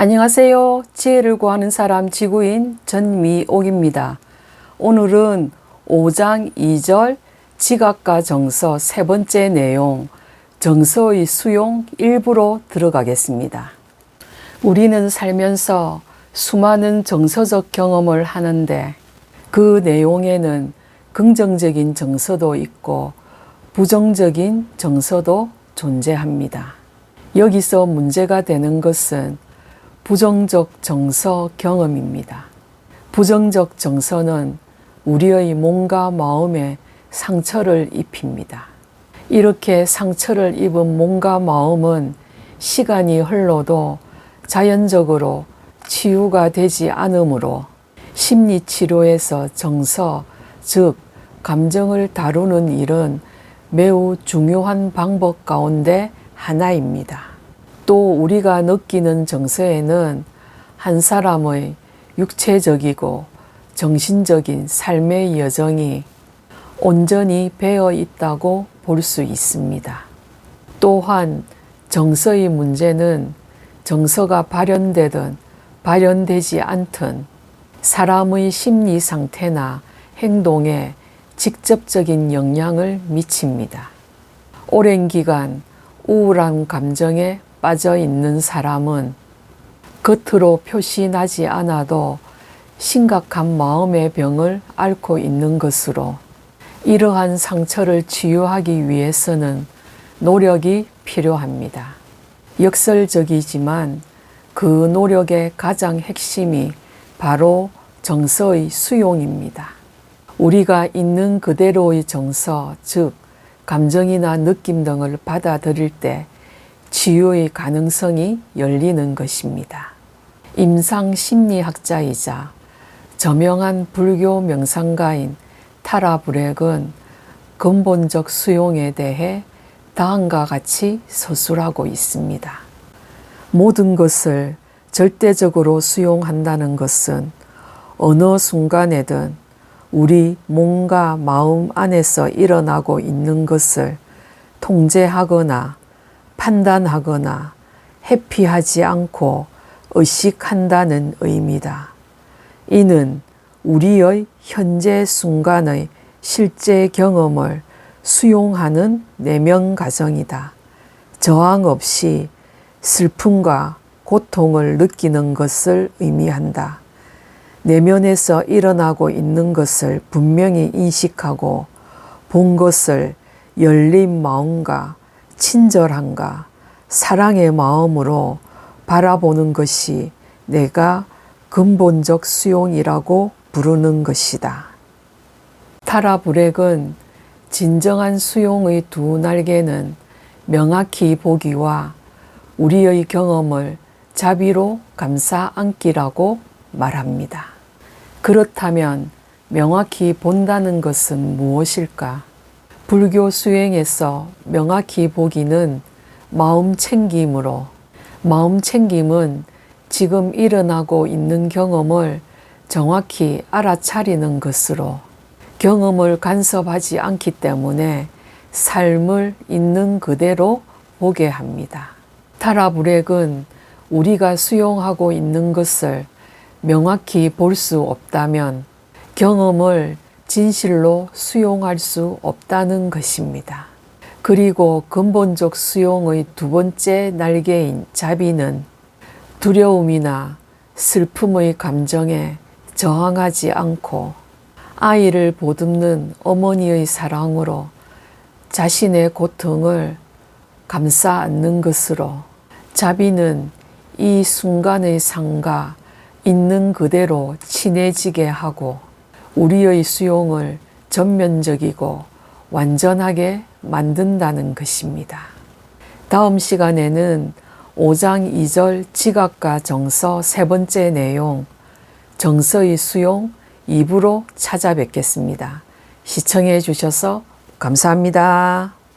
안녕하세요. 지혜를 구하는 사람 지구인 전미옥입니다. 오늘은 5장 2절 지각과 정서 세 번째 내용 정서의 수용 일부로 들어가겠습니다. 우리는 살면서 수많은 정서적 경험을 하는데 그 내용에는 긍정적인 정서도 있고 부정적인 정서도 존재합니다. 여기서 문제가 되는 것은 부정적 정서 경험입니다. 부정적 정서는 우리의 몸과 마음에 상처를 입힙니다. 이렇게 상처를 입은 몸과 마음은 시간이 흘러도 자연적으로 치유가 되지 않으므로 심리 치료에서 정서, 즉, 감정을 다루는 일은 매우 중요한 방법 가운데 하나입니다. 또 우리가 느끼는 정서에는 한 사람의 육체적이고 정신적인 삶의 여정이 온전히 배어 있다고 볼 수 있습니다. 또한 정서의 문제는 정서가 발현되든 발현되지 않든 사람의 심리 상태나 행동에 직접적인 영향을 미칩니다. 오랜 기간 우울한 감정에 빠져 있는 사람은 겉으로 표시나지 않아도 심각한 마음의 병을 앓고 있는 것으로 이러한 상처를 치유하기 위해서는 노력이 필요합니다. 역설적이지만 그 노력의 가장 핵심이 바로 정서의 수용입니다. 우리가 있는 그대로의 정서, 즉, 감정이나 느낌 등을 받아들일 때 치유의 가능성이 열리는 것입니다. 임상 심리학자이자 저명한 불교 명상가인 타라 브렉은 근본적 수용에 대해 다음과 같이 서술하고 있습니다. 모든 것을 절대적으로 수용한다는 것은 어느 순간에든 우리 몸과 마음 안에서 일어나고 있는 것을 통제하거나 판단하거나 회피하지 않고 의식한다는 의미다. 이는 우리의 현재 순간의 실제 경험을 수용하는 내면 과정이다. 저항 없이 슬픔과 고통을 느끼는 것을 의미한다. 내면에서 일어나고 있는 것을 분명히 인식하고 본 것을 열린 마음과 친절함과 사랑의 마음으로 바라보는 것이 내가 근본적 수용이라고 부르는 것이다. 타라 브렉은 진정한 수용의 두 날개는 명확히 보기와 우리의 경험을 자비로 감싸 안기라고 말합니다. 그렇다면 명확히 본다는 것은 무엇일까? 불교 수행에서 명확히 보기는 마음 챙김으로 마음 챙김은 지금 일어나고 있는 경험을 정확히 알아차리는 것으로 경험을 간섭하지 않기 때문에 삶을 있는 그대로 보게 합니다. 타라브렉은 우리가 수용하고 있는 것을 명확히 볼 수 없다면 경험을 진실로 수용할 수 없다는 것입니다. 그리고 근본적 수용의 두 번째 날개인 자비는 두려움이나 슬픔의 감정에 저항하지 않고 아이를 보듬는 어머니의 사랑으로 자신의 고통을 감싸 안는 것으로 자비는 이 순간의 상과 있는 그대로 친해지게 하고 우리의 수용을 전면적이고 완전하게 만든다는 것입니다. 다음 시간에는 5장 2절 지각과 정서 세 번째 내용 정서의 수용 2부로 찾아뵙겠습니다. 시청해 주셔서 감사합니다.